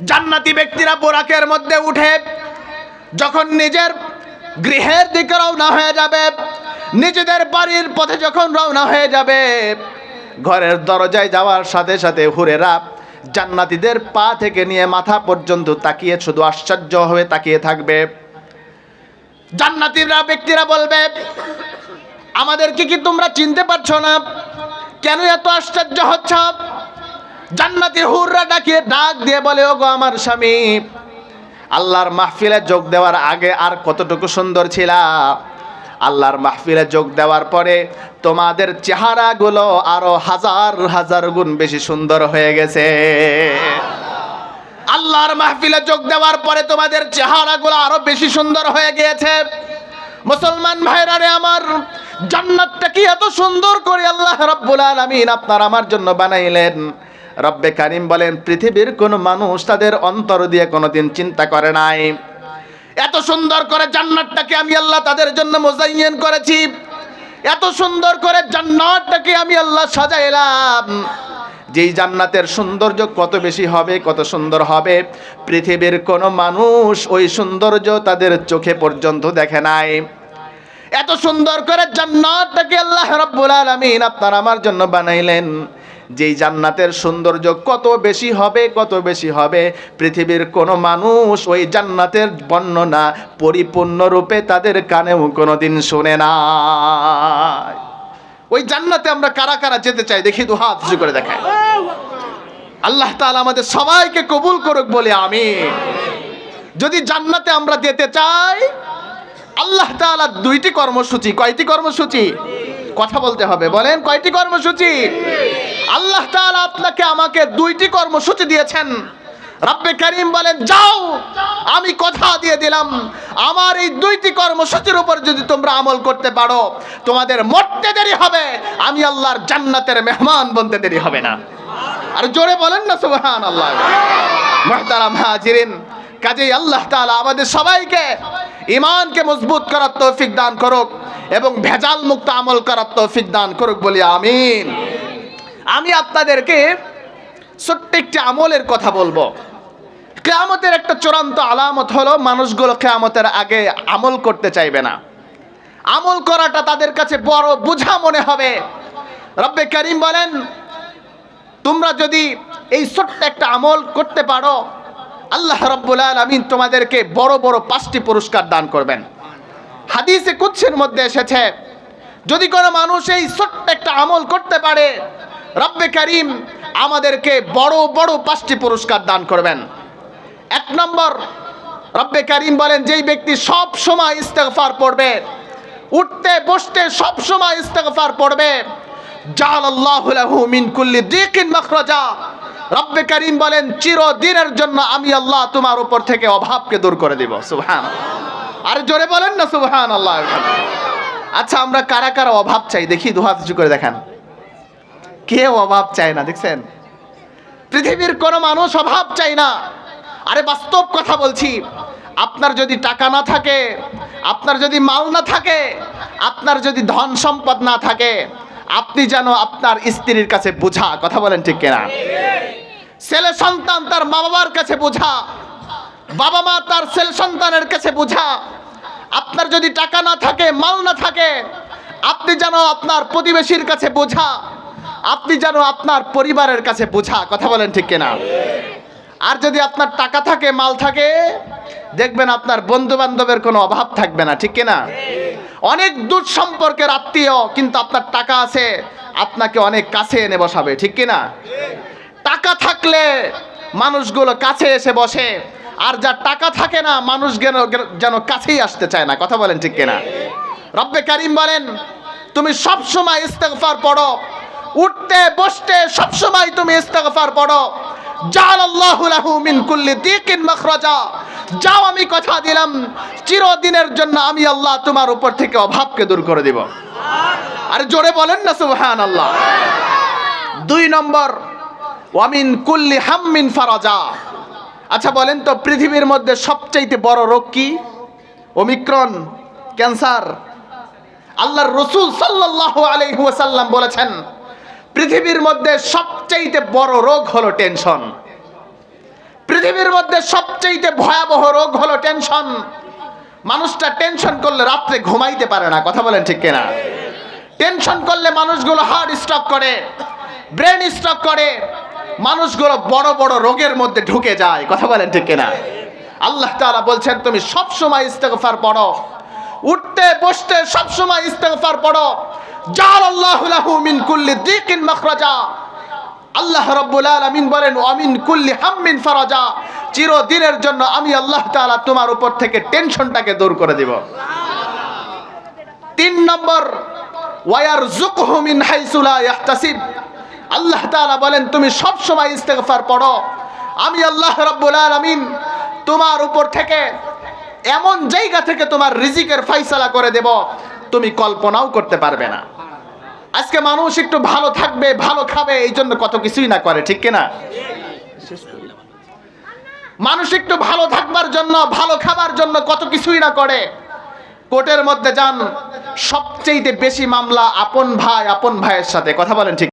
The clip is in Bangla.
জান্নাতি ব্যক্তিরা বোরাকের মধ্যে উঠে যখন নিজের গৃহের দিকে রওনা হয়ে যাবে, নিজেদের বাড়ির পথে যখন রওনা হয়ে যাবে, ঘরের দরজায় যাওয়ার সাথে সাথে হুরেরা জান্নাতিদের পা থেকে নিয়ে মাথা পর্যন্ত তাকিয়ে শুধু আশ্চর্য হয়ে তাকিয়ে থাকবে। জান্নাতিরা ব্যক্তিরা বলবে, আমাদেরকে কি তোমরা চিনতে পারছ না? কেন এত আশ্চর্য হচ্ছ? জান্নাতি হুররা ডাকিয়ে ডাক দিয়ে বলে, ওগো আমার স্বামী, আল্লাহর মাহফিলে যোগ দেওয়ার আগে আর কতটুকু সুন্দর ছিলা? আল্লাহর মাহফিলে যোগ দেওয়ার পরে তোমাদের চেহারাগুলো আরও হাজার হাজার গুণ বেশি সুন্দর হয়ে গেছে। আল্লাহর মাহফিলে যোগ দেওয়ার পরে তোমাদের চেহারাগুলো আরও বেশি সুন্দর হয়ে গিয়েছে। মুসলমান ভাইরা রে আমার, জান্নাতটা কি এত সুন্দর করে আল্লাহ রাব্বুল আলামিন আপনার আমার জন্য বানাইলেন। রব্বে কারিম বলেন, পৃথিবীর কোন মানুষ তাদের অন্তর দিয়ে কোনোদিন চিন্তা করে নাই। এত সুন্দর করে জান্নাতটাকে আমি আল্লাহ তাদের জন্য মোজাইয়েন করেছি। এত সুন্দর করে জান্নাতটাকে আমি আল্লাহ সাজাইলাম। যেই জান্নাতের সৌন্দর্য কত বেশি হবে, কত সুন্দর হবে। পৃথিবীর কোনো মানুষ ওই সৌন্দর্য তাদের চোখে পর্যন্ত দেখে নাই। এত সুন্দর করে জান্নাতটাকে আল্লাহ রাব্বুল আলামিন আপনার আমার জন্য বানাইলেন। যেই জান্নাতের সৌন্দর্য কত বেশি হবে, কত বেশি হবে, পৃথিবীর কোনো মানুষ ওই জান্নাতের বর্ণনা পরিপূর্ণরূপে তাদের কানেও কোনোদিন শোনে না ওই জান্নাতে আমরা কারা কারা যেতে চাই দেখি দু হাত উঁচু করে দেখায়। আল্লাহ তাআলা আমাদের সবাইকে কবুল করুক বলে আমি যদি জান্নাতে আমরা যেতে চাই, আল্লাহ তাআলা দুইটি কর্মসূচি, কয়টি কর্মসূচি? কথা বলতে হবে, বলেন কয়টি কর্মসূচি? আল্লাহ তাআলা আপনাকে আমাকে দুইটি কর্মসূচি দিয়েছেন। রব্বে করিম বলেন, যাও, আমি কথা দিয়ে দিলাম। আমার এই দুইটি কর্মসূচির উপর যদি তোমরা আমল করতে পারো, তোমাদের মরতে দেরি হবে। আমি আল্লাহর জান্নাতের মেহমান বনতে দেরি হবে না। আর জোরে বলেন না সুবহান আল্লাহ মহতারাম হাজিরিন, কাজেই আল্লাহ তাআলা আমাদের সবাইকে ইমানকে মজবুত করার তৌফিক দান করুক এবং ভেজাল মুক্ত আমল করার তৌফিক দান করুক বলি আমিন। আমি আপনাদেরকে ছোট্ট একটি আমলের কথা বলব। কেয়ামতের একটা চূড়ান্ত আলামত হলো, মানুষগুলো কেয়ামতের আগে আমল করতে চাইবে না। আমল করাটা তাদের কাছে বড় বোঝা মনে হবে। রব্বে করিম বলেন, তোমরা যদি এই ছোট্ট একটা আমল করতে পারো, আল্লাহ রব্বুল আলমিন তোমাদেরকে বড় বড় পাঁচটি পুরস্কার দান করবেন। হাদিসে কুচ্ছের মধ্যে এসেছে, যদি কোনো মানুষ এই ছোট্ট একটা আমল করতে পারে রব্বে করিম আমাদেরকে বড় বড় পাঁচটি পুরস্কার দান করবেন। এক নম্বর, রব্বে করিম বলেন, যেই ব্যক্তি সব সময় ইস্তেগফার পড়বে, উঠতে, বসতে সব সময় ইস্তেগফার পড়বে রব্বে বলেন, চিরদিনের জন্য আমি আল্লাহ তোমার উপর থেকে অভাবকে দূর করে আরে জোরে বলেন না আল্লাহ আচ্ছা আমরা কারা কারা অভাব চাই? দেখি, দুহাত করে দেখান। কেউ অভাব চায় না, দেখছেন? পৃথিবীর কোনো মানুষ অভাব চাই না। আরে বাস্তব কথা বলছি, আপনার যদি টাকা না থাকে, আপনার যদি মাল না থাকে, আপনার যদি ধন সম্পদ না থাকে, আপনি যেন আপনার স্ত্রীর কাছে বোঝা, কথা বলেন ঠিক কিনা? ছেলে সন্তান তার মা বাবার কাছে বোঝা বাবা মা তার ছেলে সন্তানের কাছে বোঝা, আপনার যদি টাকা না থাকে, মাল না থাকে, আপনি যেন আপনার প্রতিবেশীর কাছে বোঝা আপনি যেন আপনার পরিবারের কাছে বোঝা, কথা বলেন ঠিক কিনা? আর যদি আপনার টাকা থাকে, মাল থাকে, দেখবেন আপনার বন্ধু বান্ধবের কোনো অভাব থাকবে না, ঠিক কিনা? অনেক দূর সম্পর্কের আত্মীয় কিন্তু আপনার টাকা আছে, আপনাকে অনেক কাছে এনে বসাবে, ঠিক কিনা? টাকা থাকলে মানুষগুলো কাছে এসে বসে, আর যার টাকা থাকে না, মানুষ যেন যেন কাছেই আসতে চায় না, কথা বলেন ঠিক কিনা? রব্বে কারিম বলেন, তুমি সব সময় ইস্তেগফার পড়ো উঠতে, বসতে সব সময় তুমি ইস্তেগফার পড়ো। জাল আল্লাহু লাহু মিন কুল্লি দিকিন মাখরাজা। যাও, আমি কথা দিলাম। চিরদিনের জন্য আমি আল্লাহ তোমার উপর থেকে অভাবকে দূর করে দিব। আর জোরে বলেন না, সুবহানাল্লাহ। দুই নম্বর ওয়ামিন কুল্লি হাম্মিন ফারাজা। আচ্ছা বলেন তো, পৃথিবীর মধ্যে সবচাইতে বড় রোগ কি? Omicron, cancer. আল্লাহর রসুল সাল্লাল্লাহু আলাইহি ওয়াসাল্লাম বলেছেন পৃথিবীর মধ্যে সবচাইতে বড় রোগ হলো টেনশন। পৃথিবীর মধ্যে সবচেয়ে ভয়াবহ রোগ হলো টেনশন। মানুষটা টেনশন করলে রাত্রে ঘুমাইতে পারে না, কথা বলেন ঠিক কিনা? টেনশন করলে মানুষগুলো হার্ট স্ট্রোক করে, ব্রেন স্ট্রোক করে, মানুষগুলো বড় বড় রোগের মধ্যে ঢুকে যায়, কথা বলেন ঠিক কিনা? আল্লাহ তাআলা বলছেন, তুমি সব সময় পড়ো উঠতে, বসতে সব সময় ইস্তেগফার পড়ো। জাল আল্লাহু মিন কুল্লি দিকিন মাখরাজা। আল্লাহ রব্বুল আলামিন বলেন আমিন কুল্লি হাম্মিন ফারাজা। চিরদিনের জন্য আমি আল্লাহ তাআলা তোমার উপর থেকে টেনশনটাকে দূর করে দিব। তিন নম্বর ওয়ার জুকহু মিন হাইসু লা ইয়াহতাসিব। আল্লাহ তাআলা বলেন, তুমি সব সময় পড়ো। আমি আল্লাহ রাব্বুল আলামিন তোমার উপর থেকে এমন জায়গা থেকে তোমার রিজিকের ফয়সালা করে দেব, তুমি কল্পনাও করতে পারবে না। আজকে মানুষ একটু ভালো থাকবে, ভালো খাবে, এই জন্য কত কিছুই না করে, ঠিক কিনা? মানুষ একটু ভালো থাকবার জন্য, ভালো খাবার জন্য কত কিছুই না করে। কোর্টের মধ্যে যান, সবচেয়ে বেশি মামলা আপন ভাই, আপন ভাইয়ের সাথে, কথা বলেন ঠিক